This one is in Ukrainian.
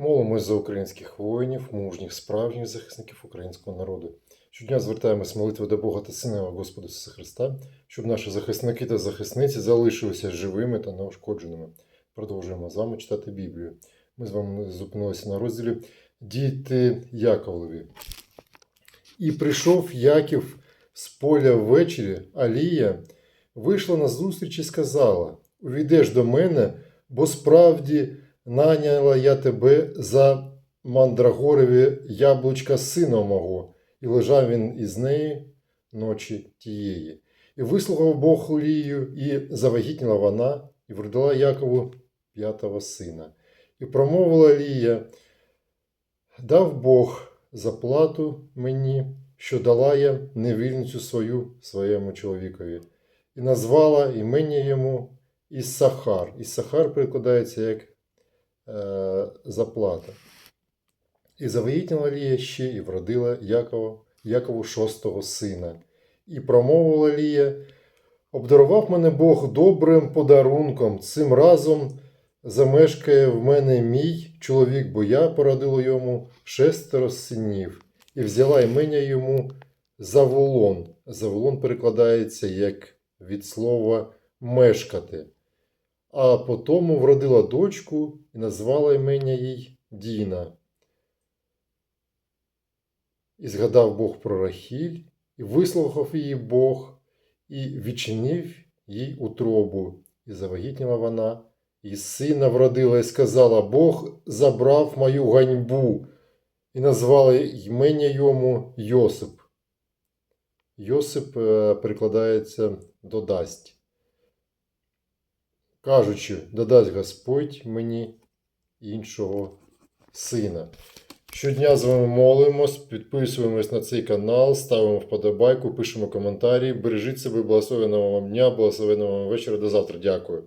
Молимось за українських воїнів, мужніх, справжніх захисників українського народу. Щодня звертаємось молитвою до Бога та Сина Господа Ісуса Христа, щоб наші захисники та захисниці залишилися живими та неушкодженими. Продовжуємо з вами читати Біблію. Ми з вами зупинилися на розділі Діти Яковлеві. І прийшов Яків з поля ввечері, Алія вийшла на зустріч і сказала: Увійдеш до мене, бо справді наняла я тебе за мандрагорові яблучка сина мого, і лежав він із неї ночі тієї. І вислухав Бог Лію, і завагітніла вона, і вродила Якову п'ятого сина. І промовила Лія, дав Бог заплату мені, що дала я невільницю свою своєму чоловікові, і назвала імення йому Іссахар. Іссахар перекладається як заплата. І завагітніла Лія ще і вродила Якова, Якову шостого сина. І промовила Лія, обдарував мене Бог добрим подарунком, цим разом замешкає в мене мій чоловік, бо я породила йому шестеро синів, і взяла імення йому Заволон. Заволон перекладається як від слова мешкати. А потому вродила дочку і назвала імення їй Діна. І згадав Бог про Рахіль, і вислухав її Бог, і відчинив їй утробу, і завагітніла вона, і сина вродила, і сказала: Бог забрав мою ганьбу, і назвала імення йому Йосип. Йосип е, перекладається додасть. Кажучи, додасть Господь мені іншого сина. Щодня з вами молимось, підписуємось на цей канал, ставимо вподобайку, пишемо коментарі. Бережіть себе, благословеного вам дня, благословеного вам вечора. До завтра. Дякую.